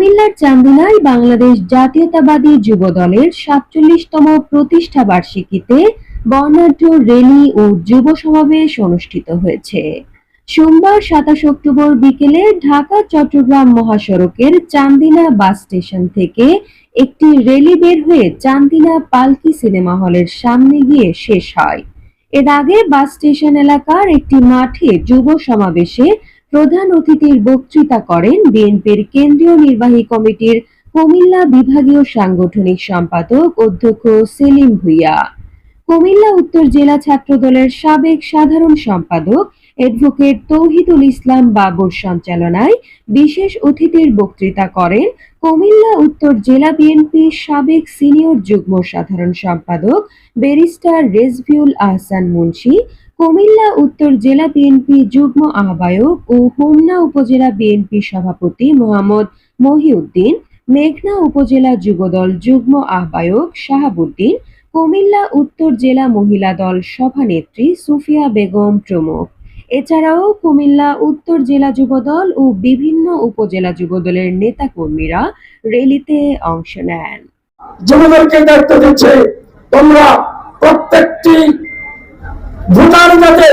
কুমিল্লার চান্দিনায় বাংলাদেশ জাতীয়তাবাদী যুব দলের সাতচল্লিশতম প্রতিষ্ঠা বার্ষিকীতে বর্ণাঢ্য র্যালি ও যুব সমাবেশ অনুষ্ঠিত হয়েছে। সোমবার সাতাশ অক্টোবর বিকেলে ঢাকা, চট্টগ্রাম মহাসড়কের চান্দিনা বাস স্টেশন থেকে একটি র্যালি বের হয়ে চান্দিনা পালকি সিনেমা হলের সামনে গিয়ে শেষ হয়। এর আগে বাস স্টেশন এলাকার একটি মাঠে যুব সমাবেশে প্রধান অতিথির বক্তৃতা করেন বিএনপির কেন্দ্রীয় নির্বাহী কমিটির কুমিল্লা বিভাগীয় সাংগঠনিক সম্পাদক অধ্যক্ষ সেলিম ভুইয়া। কুমিল্লা উত্তর জেলা ছাত্রদলের সাবেক সাধারণ সম্পাদক অ্যাডভোকেট তৌহিদুল ইসলাম বাবুর সঞ্চালনায় বিশেষ অতিথির বক্তৃতা করেন কুমিল্লা উত্তর জেলা বিএনপির সাবেক সিনিয়র যুগ্ম সাধারণ সম্পাদক ব্যারিস্টার রেজভিউল আহসান মুন্সি, কুমিল্লা উত্তর জেলা বিএনপি যুগ্ম আহ্বায়ক ও হোমনা উপজেলা বিএনপি সভাপতি মোহাম্মদ মহিউদ্দিন, মেঘনা উপজেলা যুবদল যুগ্ম আহ্বায়ক শাহাবুদ্দিন, কুমিল্লা উত্তর জেলা মহিলা দল সভানেত্রী সুফিয়া বেগম প্রমুখ। এছাড়াও কুমিল্লা উত্তর জেলা যুবদল ও বিভিন্ন উপজেলা যুবদলের নেতাকর্মীরা র্যালিতে অংশ নেন। যুবদলকে দায়িত্ব দিচ্ছে তোমরা প্রত্যেকটি ভোটার যাতে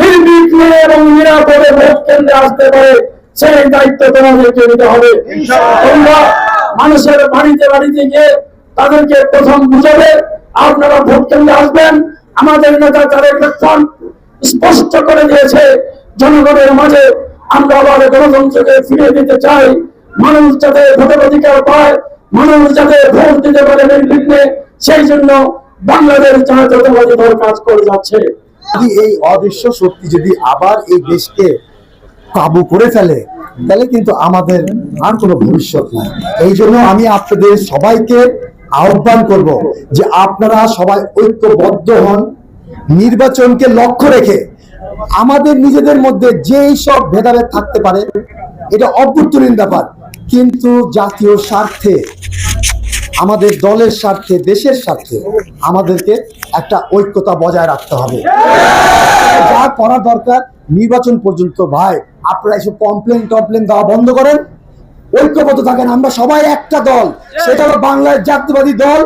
নির্বিঘ্নে এবং নিরাপদে ভোট কেন্দ্রে আসতে পারে সেই দায়িত্ব তোমাদেরকে নিতে হবে। তোমরা মানুষের বাড়িতে বাড়িতে গিয়ে তাদেরকে প্রথম বুঝাবে আপনারা ভোট কেন্দ্রে আসবেন আমাদের নেতা তারেক রহমান স্পষ্ট করে দিয়েছে, জনগণের মাঝে আমরা আবার গণতন্ত্রকে ফিরিয়ে দিতে চাই। মানুষ যাতে ভোটের অধিকার পায়, মানুষ যাতে ভোট দিতে পারে নির্বিঘ্নে, সেই জন্য বাংলাদেশ জাতীয়তাবাদী কাজ করে যাচ্ছে। যদি এই অদৃশ্য শক্তি যদি আবার এই দেশকে কাবু করে ফেলে, তাহলে কিন্তু আমাদের আর কোনো ভবিষ্যৎ নাই। এই জন্য আমি আপনাদের সবাইকে আহ্বান করব যে আপনারা সবাই ঐক্যবদ্ধ হন নির্বাচনকে লক্ষ্য রেখে আমাদের নিজেদের মধ্যে যেই সব ভেদাভেদ থাকতে পারে, এটা অভ্যন্তরীণ ব্যাপার। কিন্তু জাতীয় স্বার্থে, আমাদের দলের স্বার্থে, দেশের স্বার্থে আমাদেরকে একটা ঐক্যতা বজায় রাখতে হবে। যা করা দরকার, নির্বাচন পর্যন্ত ভাই, আপনারা এসব কমপ্লেন টমপ্লেন দেওয়া বন্ধ করেন। ঐক্যবদ্ধ থাকেন, আমরা সবাই একটা দল। সেটা হলো বাংলার জাতীয়বাদী দল।